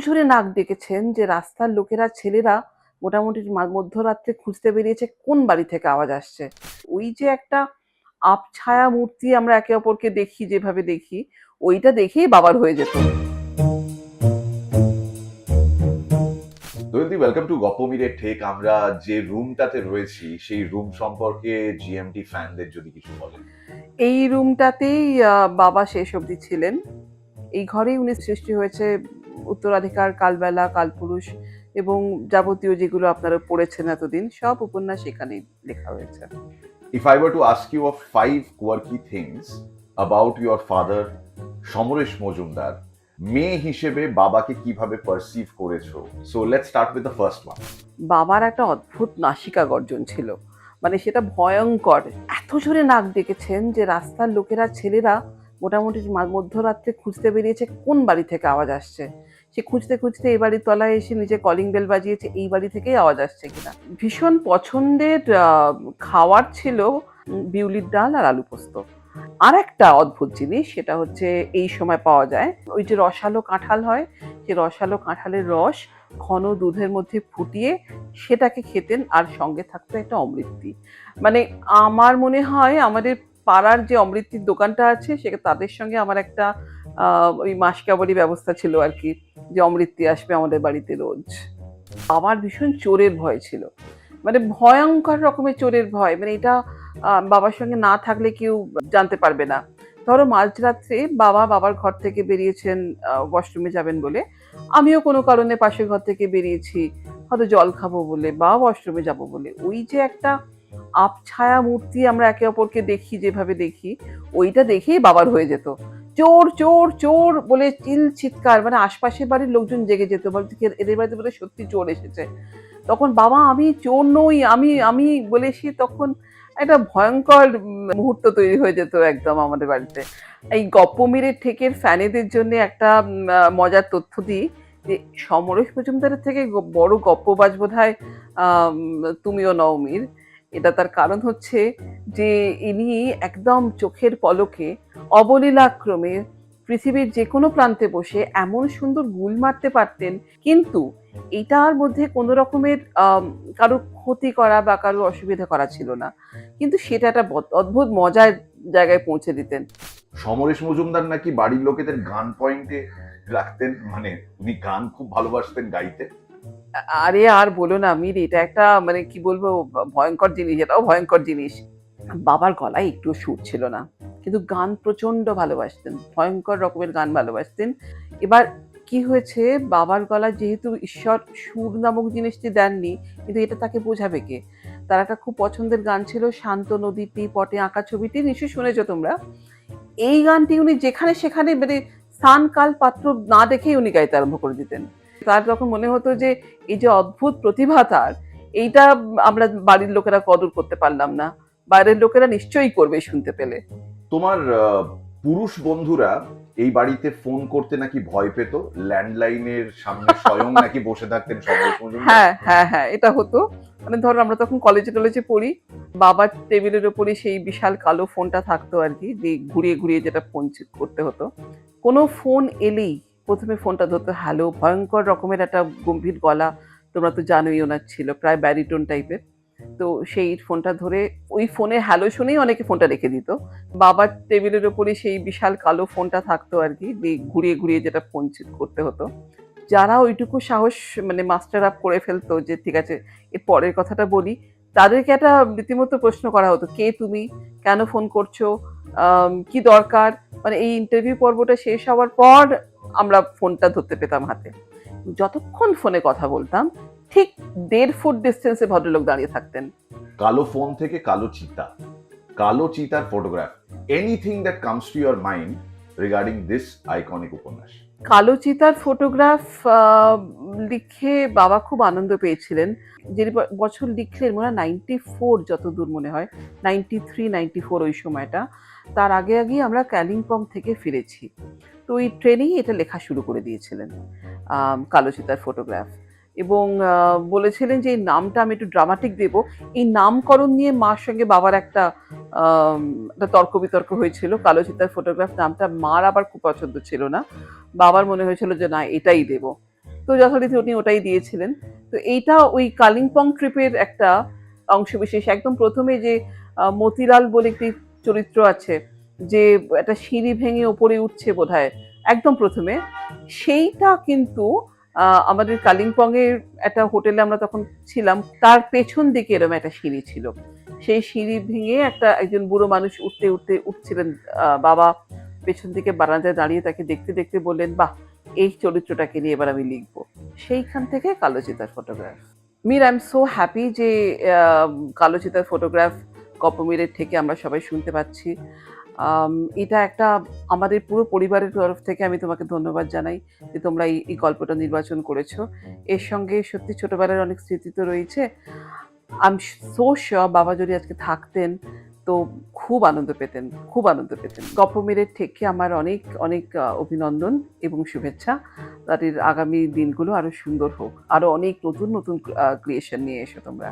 জোরে নাক ডেকেছেন যে রাস্তার লোকেরা ছেলেরা মোটামুটি মধ্যরাত্রে খুঁজতে বেরিয়েছে কোন বাড়ি থেকে আওয়াজ আসছে। ওই যে একটা আবছায়া মূর্তি আমরা একে অপরকে দেখি যেভাবে দেখি ওইটা দেখেই বাবার হয়ে যেত। দৈন্দি ওয়েলকাম টু গপ্পমিরের ঠেক। আমরা যে রুমটাতে রয়েছি সেই রুম সম্পর্কে জিএমটি ফ্যানদের যদি কিছু বলেন। এই রুমটাতেই বাবা শেষ অবধি ছিলেন। এই ঘরেই উনি সৃষ্টি হয়েছে উত্তরাধিকার কালবেলা কালপুরুষ এবং যাবতীয় যেগুলো আপনারা পড়েছেন এতদিন সব উপন্যাস এখানেই লেখা হয়েছে। If I were to ask you of five quirky things about your father Samaresh Majumdar মেয়ে হিসেবে বাবাকে কীভাবে পারসিভ করেছ? So let's start with the first one বাবার একটা অদ্ভুত নাসিকা গর্জন ছিল। মানে সেটা ভয়ঙ্কর। এত জোরে নাক ডেকেছেন যে রাস্তার লোকেরা ছেলেরা মোটামুটি মধ্যরাত্রে খুঁজতে বেরিয়েছে কোন বাড়ি থেকে আওয়াজ আসছে? সে খুঁজতে খুঁজতে এই বাড়ির তলায় এসে নিজে কলিং বেল বাজিয়েছে, এই বাড়ি থেকেই আওয়াজ আসছে কিনা? ভীষণ পছন্দের খাওয়ার ছিল বিউলির ডাল আর আলু পোস্ত। আর একটা অদ্ভুত জিনিস, সেটা হচ্ছে এই সময় পাওয়া যায়, ওই যে রসালো কাঁঠাল হয়, সে রসালো কাঁঠালের রস ঘন দুধের মধ্যে ফুটিয়ে সেটাকে খেতেন আর সঙ্গে থাকতো একটা অমৃতি মানে আমার মনে হয় আমাদের পাড়ার যে অমৃতির দোকানটা আছে, সেটা তাদের সঙ্গে আমার একটা ওই মাসকাবারি ব্যবস্থা ছিল আর কি, যে অমৃতি আসবে আমাদের বাড়িতে রোজ। আমার ভীষণ চোরের ভয় ছিল। মানে ভয়ঙ্কর রকমের চোরের ভয়। মানে এটা বাবার সঙ্গে না থাকলে কেউ জানতে পারবে না। ধরো মাঝরাত্রে বাবা বাবার ঘর থেকে বেরিয়েছেন ওয়াশরুমে যাবেন বলে। আমিও কোনো কারণে পাশের ঘর থেকে বেরিয়েছি। হয়তো জল খাব বলে বা ওয়াশরুমে যাব বলে। ওই যে একটা আবছায়া মূর্তি আমরা একে অপরকে দেখি, যেভাবে দেখি, ওইটা দেখেই বাবার হয়ে যেত। চোর চোর চোর বলে চিল চিৎকার মানে আশপাশের বাড়ির লোকজন জেগে যেত এদের বাড়িতে বলে সত্যি চোর এসেছে। তখন বাবা, আমি চোর নই, আমি আমি, বলে সে তখন একটা ভয়ঙ্কর মুহূর্ত তৈরি হয়ে যেত একদম আমাদের বাড়িতে। এই গপ্পমিরের ঠেকের ফ্যানেদের জন্য একটা মজার তথ্য দিই, যে সমরেশ মজুমদারের থেকে বড় গপ্পবাজ বোধ হয় তুমিও নওমির এটা তার কারণ হচ্ছে যে ইনি একদম চোখের পলকে অবলীলাক্রমে পৃথিবীর যে কোনো প্রান্তে বসে এমন সুন্দর গুল মারতে পারতেন, কিন্তু এটার মধ্যে কোনো রকমের কারও ক্ষতি করা বা কারও অসুবিধা করা ছিল না। কিন্তু সেটা একটা অদ্ভুত মজার জায়গায় পৌঁছে দিতেন। সমরেশ মজুমদার নাকি বাড়ির লোকেদের গান পয়েন্টে রাখতেন মানে উনি গান খুব ভালোবাসতেন গাইতে। আরে আর বলো না মির এটা একটা মানে কি বলব, ভয়ঙ্কর জিনিস, এটাও ভয়ঙ্কর জিনিস। বাবার গলায় একটু সুর ছিল না, কিন্তু গান প্রচণ্ড ভালোবাসতেন, ভয়ঙ্কর রকমের গান ভালোবাসতেন। এবার কি হয়েছে, বাবার গলা যেহেতু ঈশ্বর সুর নামক জিনিসটি দেননি, কিন্তু এটা তাকে বোঝাবে কে? তার একটা খুব পছন্দের গান ছিল, শান্ত নদীটি পটে আঁকা ছবিটি নিশ্চয়ই শুনেছো তোমরা? এই গানটি উনি যেখানে সেখানে মানে স্থান কাল পাত্র না দেখেই উনি গাইতে আরম্ভ করে দিতেন। তার তখন মনে হতো যে এই যে অদ্ভুত প্রতিভা তার এইটা আমরা বাড়ির লোকেরা কদর করতে পারলাম না। বাইরের লোকেরা নিশ্চয়ই করবে শুনতে পেলে। তোমার পুরুষ বন্ধুরা এই বাড়িতে ফোন করতে নাকি ভয় পেত? ল্যান্ডলাইনের সামনে স্বয়ং নাকি বসে থাকতেন মজুমদার হ্যাঁ হ্যাঁ হ্যাঁ এটা হতো। মানে ধরো আমরা তখন কলেজে টলেজে পড়ি বাবার টেবিলের ওপরে সেই বিশাল কালো ফোনটা থাকতো আর কি যে ঘুরিয়ে ঘুরিয়ে যেটা ফোন করতে হতো। কোনো ফোন এলেই প্রথমে ফোনটা ধরতো, হ্যালো, ভয়ঙ্কর রকমের একটা গম্ভীর গলা তোমরা তো জানোই ওনার ছিল, প্রায় ব্যারিটোন টাইপের। তো সেই ফোনটা ধরে ওই ফোনে হ্যালো শুনেই অনেকে ফোনটা রেখে দিত। বাবার টেবিলের ওপরে সেই বিশাল কালো ফোনটা থাকতো আর কি ঘুরিয়ে ঘুরিয়ে যেটা ফোন করতে হতো। যারা ওইটুকু সাহস মানে মাস্টার আপ করে ফেলতো যে, ঠিক আছে, এর পরের কথাটা বলি। তাদেরকে একটা রীতিমতো প্রশ্ন করা হতো, কে তুমি? কেন ফোন করছ? কি দরকার? মানে এই ইন্টারভিউ পর্বটা শেষ হওয়ার পর আমরা ফোনটা ধরতে পেতাম হাতে। যতক্ষণ ফোনে কথা বলতাম ঠিক দেড় ফুট ডিস্টেন্সে ভদ্রলোক দাঁড়িয়ে থাকতেন। কালো ফোন থেকে কালো চিতা কালো চিতার photograph anything that comes to your mind regarding this iconic উপন্যাস। কালো চিতার ফটোগ্রাফ লিখে বাবা খুব আনন্দ পেয়েছিলেন। যে বছর লিখলেন মনে হয় নাইনটি ফোর যতদূর মনে হয় নাইনটি থ্রি নাইনটি ফোর ওই সময়টা। তার আগে আগেই আমরা ক্যালিম্পং থেকে ফিরেছি। তো ওই ট্রেনেই এটা লেখা শুরু করে দিয়েছিলেন আম, কালো চিতার ফটোগ্রাফ এবং বলেছিলেন যে এই নামটা আমি একটু ড্রামাটিক দেব। এই নামকরণ নিয়ে মার সঙ্গে বাবার একটা তর্ক বিতর্ক হয়েছিল। কালো চিতার ফটোগ্রাফ নামটা মার আবার খুব পছন্দ ছিল না। বাবার মনে হয়েছিল যে না এটাই দেব। তো যথারীতি উনি ওটাই দিয়েছিলেন। তো এইটা ওই কালিম্পং ট্রিপের একটা অংশবিশেষ। একদম প্রথমে যে মতিলাল বলে একটি চরিত্র আছে যে একটা সিঁড়ি ভেঙে ওপরে উঠছে বোধহয় একদম প্রথমে। সেইটা কিন্তু আমাদের কালিম্পং এর একটা হোটেলে আমরা তখন ছিলাম তার পেছন দিকে এরকম একটা সিঁড়ি ছিল। সেই সিঁড়ি ভেঙে একটা একজন বুড়ো মানুষ উঠতে উঠতে উঠছিলেন বাবা পেছন দিকে বারান্দায় দাঁড়িয়ে তাকে দেখতে দেখতে বললেন বাহ এই চরিত্রটাকে নিয়ে এবার আমি লিখব। সেইখান থেকে কালো চিতার photograph. Mir I am so happy যে আহ, কালো চিতার ফটোগ্রাফ কপমিরের থেকে আমরা সবাই শুনতে পাচ্ছি। এটা একটা আমাদের পুরো পরিবারের তরফ থেকে আমি তোমাকে ধন্যবাদ জানাই যে তোমরা এই গল্পটা নির্বাচন করেছ। এর সঙ্গে সত্যি ছোটবেলার অনেক স্মৃতি তো রয়েছে। আম সো শিওর বাবা যদি আজকে থাকতেন তো খুব আনন্দ পেতেন, খুব আনন্দ পেতেন। গল্পমেরের থেকে আমার অনেক অনেক অভিনন্দন এবং শুভেচ্ছা। তাদের আগামী দিনগুলো আরও সুন্দর হোক। আরও অনেক নতুন নতুন ক্রিয়েশন নিয়ে এসো তোমরা।